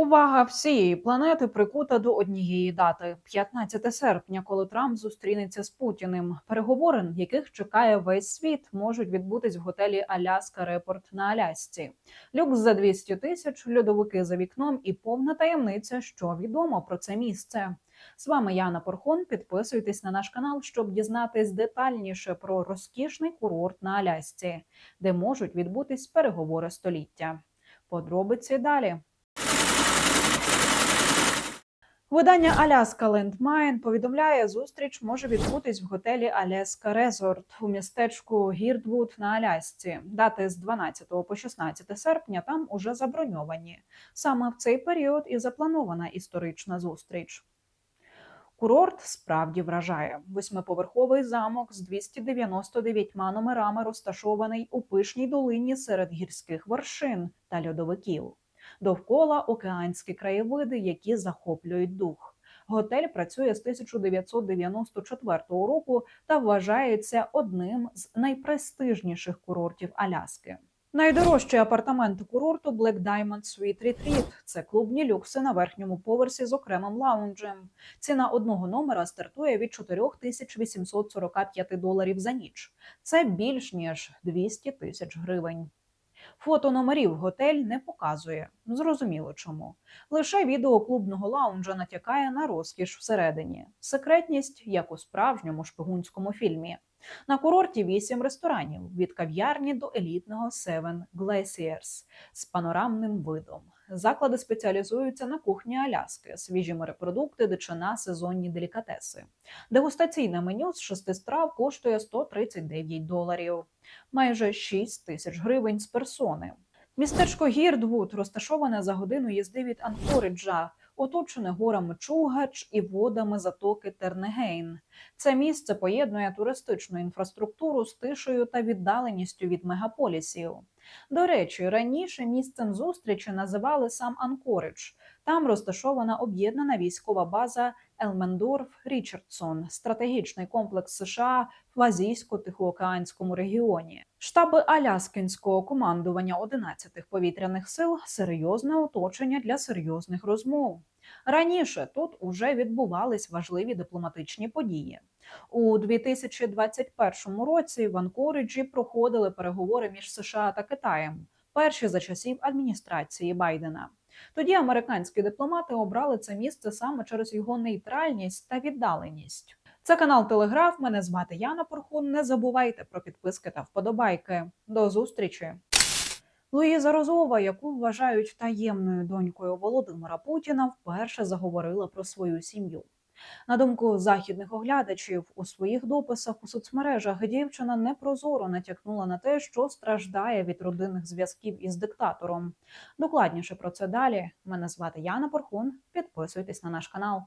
Увага всієї планети прикута до однієї дати 15 серпня, коли Трамп зустрінеться з Путіним. Переговори, яких чекає весь світ, можуть відбутись в готелі Аляска Репорт на Алясці. Люкс за 200 тисяч, льодовики за вікном і повна таємниця, що відомо про це місце. З вами Яна Порхон. Підписуйтесь на наш канал, щоб дізнатись детальніше про розкішний курорт на Алясці, де можуть відбутись переговори століття. Подробиці далі. Видання Аляска Лендмайн повідомляє, зустріч може відбутись в готелі Аляска Резорт у містечку Гірдвуд на Алясці. Дати з 12 по 16 серпня там уже заброньовані. Саме в цей період і запланована історична зустріч. Курорт справді вражає. Восьмиповерховий замок з 299 номерами розташований у пишній долині серед гірських вершин та льодовиків. Довкола океанські краєвиди, які захоплюють дух. Готель працює з 1994 року та вважається одним з найпрестижніших курортів Аляски. Найдорожчі апартаменти курорту Black Diamond Suite Retreat – це клубні люкси на верхньому поверсі з окремим лаунджем. Ціна одного номера стартує від 4845 доларів за ніч. Це більш ніж 200 тисяч гривень. Фото номерів готель не показує. Зрозуміло чому. Лише відео клубного лаунжа натякає на розкіш всередині. Секретність, як у справжньому шпигунському фільмі. На курорті вісім ресторанів від кав'ярні до елітного Seven Glaciers з панорамним видом. Заклади спеціалізуються на кухні Аляски, свіжі морепродукти, дичина, сезонні делікатеси. Дегустаційне меню з шести страв коштує 139 доларів, майже 6 тисяч гривень з персони. Містечко Гірдвуд розташоване за годину їзди від Анкориджа, оточене горами Чугач і водами затоки Тернегейн. Це місце поєднує туристичну інфраструктуру з тишею та віддаленістю від мегаполісів. До речі, раніше місцем зустрічі називали сам Анкоридж. Там розташована об'єднана військова база Елмендорф Річардсон, стратегічний комплекс США в азійсько-тихоокеанському регіоні. Штаби Аляскінського командування 11-х повітряних сил серйозне оточення для серйозних розмов. Раніше тут уже відбувались важливі дипломатичні події. У 2021 році в Анкориджі проходили переговори між США та Китаєм, перші за часів адміністрації Байдена. Тоді американські дипломати обрали це місце саме через його нейтральність та віддаленість. Це канал Телеграф. Мене звати Яна Порхун. Не забувайте про підписки та вподобайки. До зустрічі. Луїза Розова, яку вважають таємною донькою Володимира Путіна, вперше заговорила про свою сім'ю. На думку західних оглядачів, у своїх дописах у соцмережах дівчина непрозоро натякнула на те, що страждає від родинних зв'язків із диктатором. Докладніше про це далі. Мене звати Яна Порхун. Підписуйтесь на наш канал.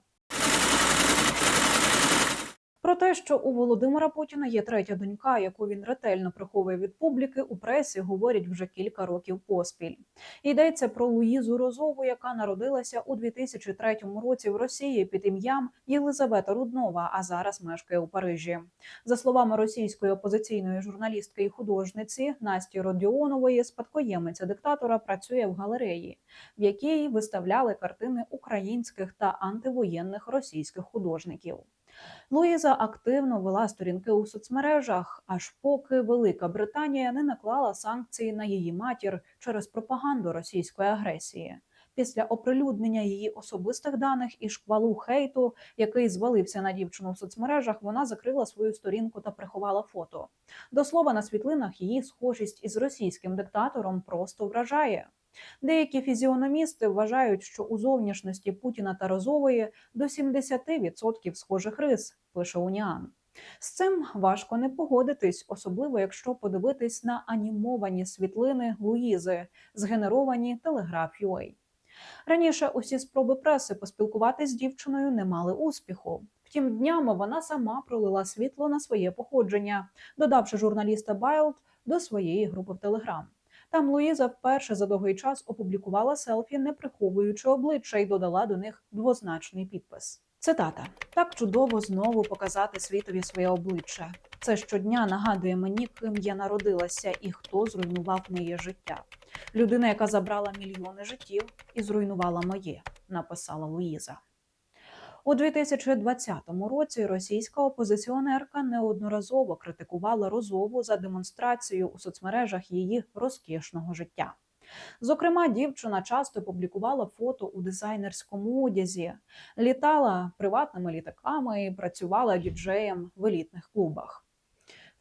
Про те, що у Володимира Путіна є третя донька, яку він ретельно приховує від публіки, у пресі говорять вже кілька років поспіль. Йдеться про Луїзу Розову, яка народилася у 2003 році в Росії під ім'ям Єлизавета Руднова, а зараз мешкає у Парижі. За словами російської опозиційної журналістки і художниці Насті Родіонової, спадкоємиця диктатора працює в галереї, в якій виставляли картини українських та антивоєнних російських художників. Луїза активно вела сторінки у соцмережах, аж поки Велика Британія не наклала санкції на її матір через пропаганду російської агресії. Після оприлюднення її особистих даних і шквалу хейту, який звалився на дівчину в соцмережах, вона закрила свою сторінку та приховала фото. До слова, на світлинах її схожість із російським диктатором просто вражає. Деякі фізіономісти вважають, що у зовнішності Путіна та Розової до 70% схожих рис, пише Уніан. З цим важко не погодитись, особливо якщо подивитись на анімовані світлини Луїзи, згенеровані Telegraph.ua. Раніше усі спроби преси поспілкуватись з дівчиною не мали успіху. Втім, днями вона сама пролила світло на своє походження, додавши журналіста Байлд до своєї групи в Телеграм. Там Луїза вперше за довгий час опублікувала селфі, не приховуючи обличчя, і додала до них двозначний підпис. Цитата: так чудово знову показати світові своє обличчя. Це щодня нагадує мені, ким я народилася і хто зруйнував моє життя. Людина, яка забрала мільйони життів і зруйнувала моє, написала Луїза. У 2020 році російська опозиціонерка неодноразово критикувала Розову за демонстрацію у соцмережах її розкішного життя. Зокрема, дівчина часто публікувала фото у дизайнерському одязі, літала приватними літаками і працювала діджеєм в елітних клубах.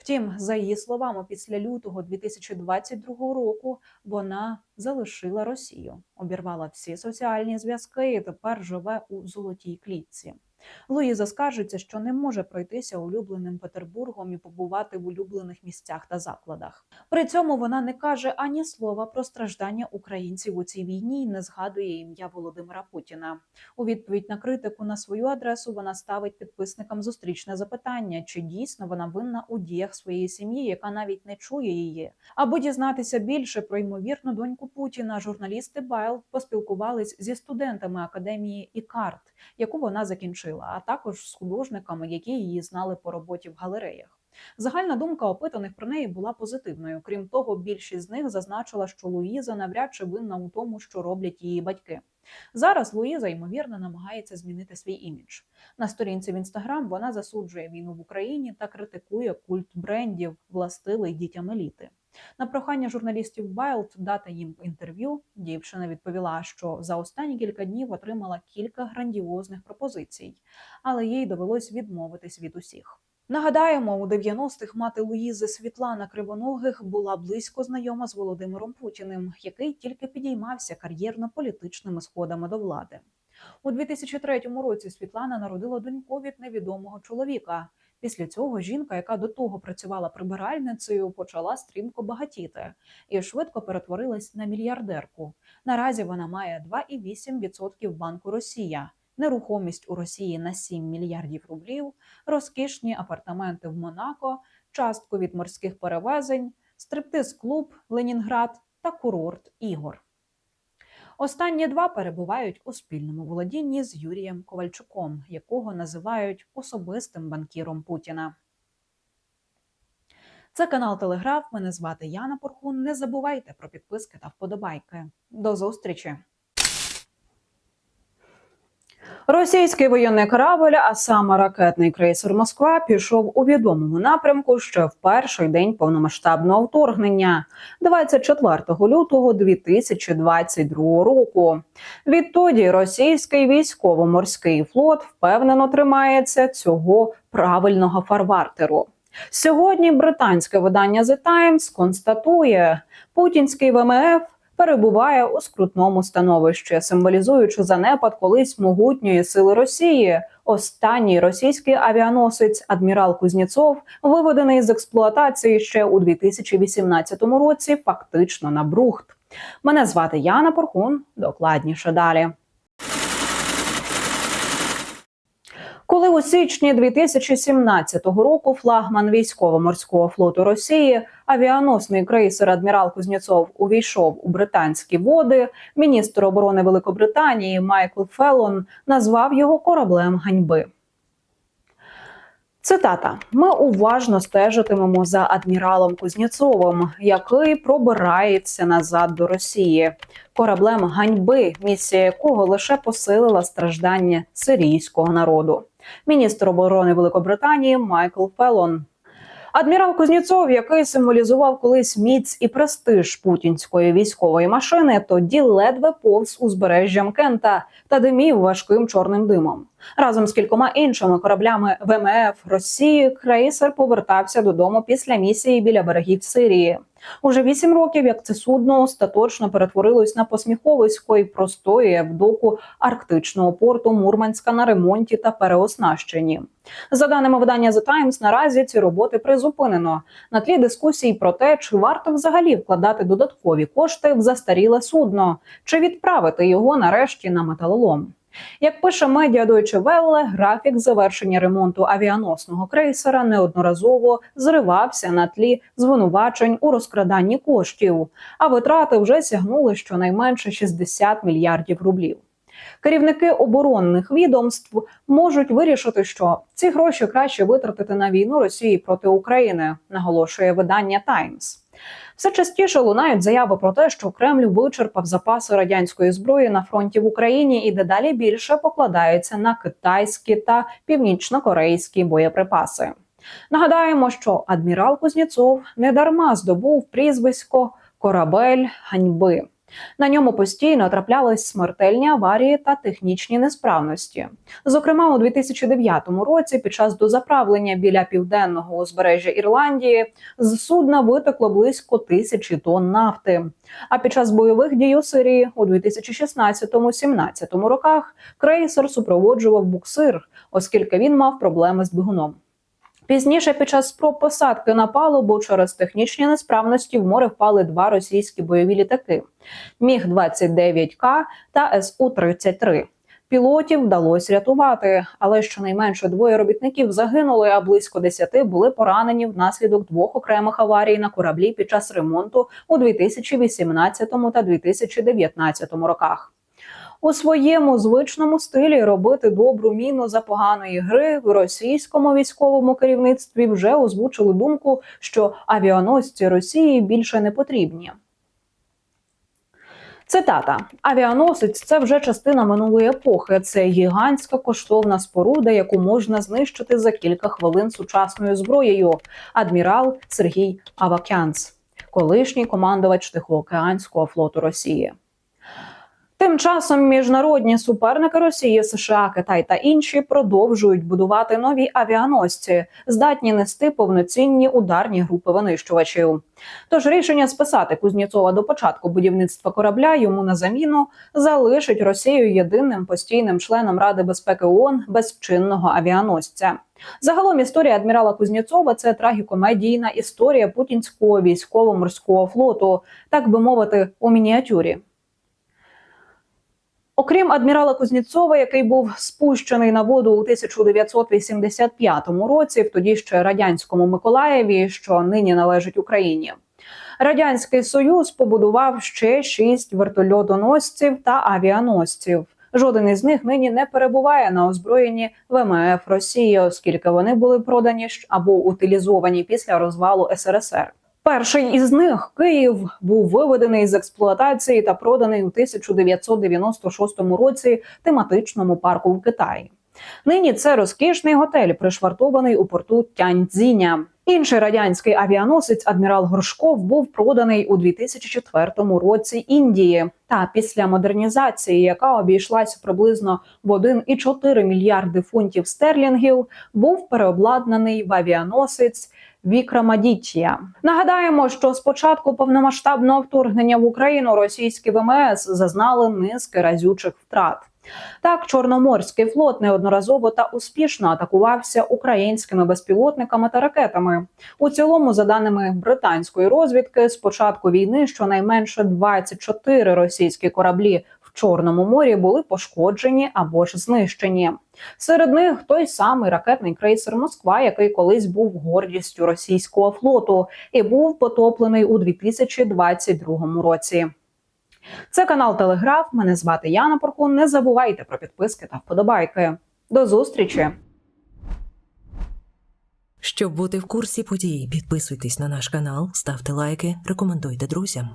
Втім, за її словами, після лютого 2022 року вона залишила Росію, обірвала всі соціальні зв'язки і тепер живе у золотій клітці. Луїза скаржиться, що не може пройтися улюбленим Петербургом і побувати в улюблених місцях та закладах. При цьому вона не каже ані слова про страждання українців у цій війні і не згадує ім'я Володимира Путіна. У відповідь на критику на свою адресу вона ставить підписникам зустрічне запитання, чи дійсно вона винна у діях своєї сім'ї, яка навіть не чує її. Аби дізнатися більше про ймовірну доньку Путіна, журналісти Байл поспілкувались зі студентами академії Ікарт, яку вона закінчила, а також з художниками, які її знали по роботі в галереях. Загальна думка опитаних про неї була позитивною. Крім того, більшість з них зазначила, що Луїза навряд чи винна у тому, що роблять її батьки. Зараз Луїза ймовірно намагається змінити свій імідж. На сторінці в інстаграм вона засуджує війну в Україні та критикує культ брендів, властивий дітям еліти. На прохання журналістів Wild дати їм інтерв'ю. Дівчина відповіла, що за останні кілька днів отримала кілька грандіозних пропозицій, але їй довелось відмовитись від усіх. Нагадаємо, у 90-х мати Луїзи Світлана Кривоногих була близько знайома з Володимиром Путіним, який тільки підіймався кар'єрно-політичними сходами до влади. У 2003 році Світлана народила доньку від невідомого чоловіка. Після цього жінка, яка до того працювала прибиральницею, почала стрімко багатіти і швидко перетворилась на мільярдерку. Наразі вона має 2,8% банку Росія, нерухомість у Росії на 7 мільярдів рублів, розкішні апартаменти в Монако, частку від морських перевезень, стриптиз-клуб Ленінград та курорт Ігор. Останні два перебувають у спільному володінні з Юрієм Ковальчуком, якого називають особистим банкіром Путіна. Це канал Телеграф. Мене звати Яна Порхун. Не забувайте про підписки та вподобайки. До зустрічі! Російський воєнний корабль, а саме ракетний крейсер Москва, пішов у відомому напрямку ще в перший день повномасштабного вторгнення, 24 лютого 2022 року. Відтоді російський військово-морський флот впевнено тримається цього правильного фарвартеру. Сьогодні британське видання The Times констатує, путінський ВМФ перебуває у скрутному становищі, символізуючи занепад колись могутньої сили Росії. Останній російський авіаносець адмірал Кузнєцов, виведений з експлуатації ще у 2018 році, фактично на брухт. Мене звати Яна Порхун. Докладніше далі. Коли у січні 2017 року флагман військово-морського флоту Росії, авіаносний крейсер Адмірал Кузнєцов увійшов у британські води, міністр оборони Великобританії Майкл Феллон назвав його кораблем ганьби. Цитата: ми уважно стежитимемо за адміралом Кузнєцовим, який пробирається назад до Росії, кораблем ганьби, місія якого лише посилила страждання сирійського народу. Міністр оборони Великобританії Майкл Феллон. Адмірал Кузнєцов, який символізував колись міць і престиж путінської військової машини, тоді ледве повз узбережжям Кента та димів важким чорним димом. Разом з кількома іншими кораблями ВМФ Росії крейсер повертався додому після місії біля берегів Сирії. Уже вісім років, як це судно остаточно перетворилось на посміховисько і простоює в доку арктичного порту Мурманська на ремонті та переоснащенні. За даними видання The Times, наразі ці роботи призупинено на тлі дискусій про те, чи варто взагалі вкладати додаткові кошти в застаріле судно, чи відправити його нарешті на металолом. Як пише медіа Deutsche Welle, графік завершення ремонту авіаносного крейсера неодноразово зривався на тлі звинувачень у розкраданні коштів, а витрати вже сягнули щонайменше 60 мільярдів рублів. Керівники оборонних відомств можуть вирішити, що ці гроші краще витратити на війну Росії проти України, наголошує видання Times. Все частіше лунають заяви про те, що Кремль вичерпав запаси радянської зброї на фронті в Україні і дедалі більше покладається на китайські та північно-корейські боєприпаси. Нагадаємо, що адмірал Кузнєцов недарма здобув прізвисько Корабель ганьби. На ньому постійно траплялись смертельні аварії та технічні несправності. Зокрема, у 2009 році, під час дозаправлення біля південного узбережжя Ірландії, з судна витекло близько тисячі тонн нафти. А під час бойових дій у Сирії у 2016-17 роках крейсер супроводжував буксир, оскільки він мав проблеми з двигуном. Пізніше, під час спроб посадки на палубу через технічні несправності в море впали два російські бойові літаки Міг 29 к та Су 33 Пілотів вдалося рятувати, але щонайменше двоє робітників загинули, а близько десяти були поранені внаслідок двох окремих аварій на кораблі під час ремонту у 2018 та 2019 роках. У своєму звичному стилі робити добру міну за поганої гри в російському військовому керівництві вже озвучили думку, що авіаносці Росії більше не потрібні. Цитата: авіаносець це вже частина минулої епохи. Це гігантська коштовна споруда, яку можна знищити за кілька хвилин сучасною зброєю. Адмірал Сергій Авакянц, колишній командувач Тихоокеанського флоту Росії. Тим часом міжнародні суперники Росії, США, Китай та інші продовжують будувати нові авіаносці, здатні нести повноцінні ударні групи винищувачів. Тож рішення списати Кузнєцова до початку будівництва корабля йому на заміну залишить Росію єдиним постійним членом Ради безпеки ООН без чинного авіаносця. Загалом історія адмірала Кузнєцова це трагікомедійна історія путінського військово-морського флоту, так би мовити, у мініатюрі. Окрім адмірала Кузнєцова, який був спущений на воду у 1985 році, в тоді ще радянському Миколаєві, що нині належить Україні. Радянський Союз побудував ще шість вертольотоносців та авіаносців. Жоден із них нині не перебуває на озброєнні ВМФ Росії, оскільки вони були продані або утилізовані після розвалу СРСР. Перший із них Київ був виведений з експлуатації та проданий у 1996 році тематичному парку в Китаї. Нині це розкішний готель, пришвартований у порту Тяньцзіня. Інший радянський авіаносець адмірал Горшков був проданий у 2004 році Індії. Та після модернізації, яка обійшлася приблизно в 1,4 мільярди фунтів стерлінгів, був переобладнаний в авіаносець Вікрамадітія. Нагадаємо, що з початку повномасштабного вторгнення в Україну російські ВМС зазнали низки разючих втрат. Так, Чорноморський флот неодноразово та успішно атакувався українськими безпілотниками та ракетами. У цілому, за даними британської розвідки, з початку війни щонайменше 24 російські кораблі в Чорному морі були пошкоджені або ж знищені. Серед них той самий ракетний крейсер Москва, який колись був гордістю російського флоту, і був потоплений у 2022 році. Це канал Телеграф. Мене звати Яна Поркун. Не забувайте про підписки та вподобайки. До зустрічі! Щоб бути в курсі подій, підписуйтесь на наш канал, ставте лайки, рекомендуйте друзям.